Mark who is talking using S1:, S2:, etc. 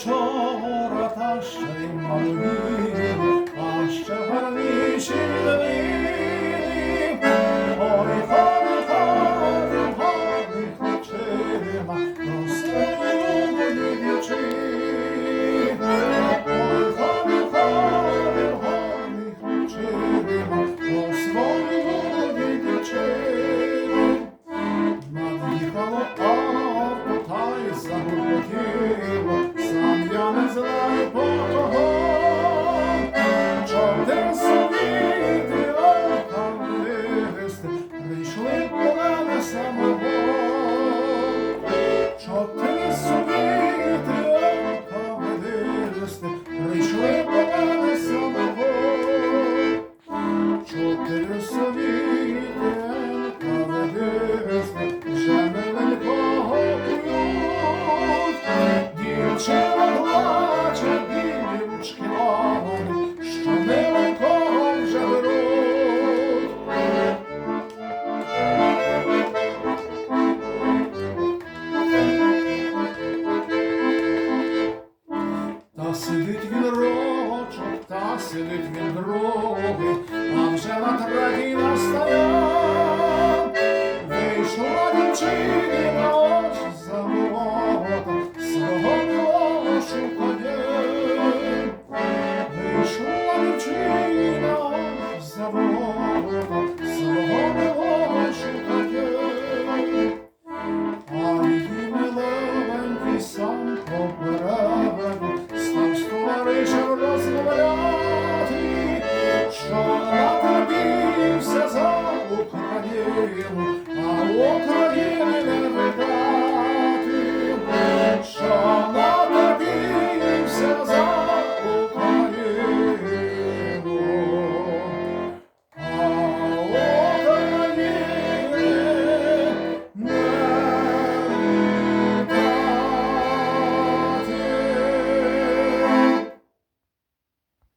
S1: ciora tasce in Сидить він рочок, та сидить він дроги, а вже на третій настояв, вийшла дівчина оч за ворота, свого ношу коней, вийшла дівчина оч за ворота.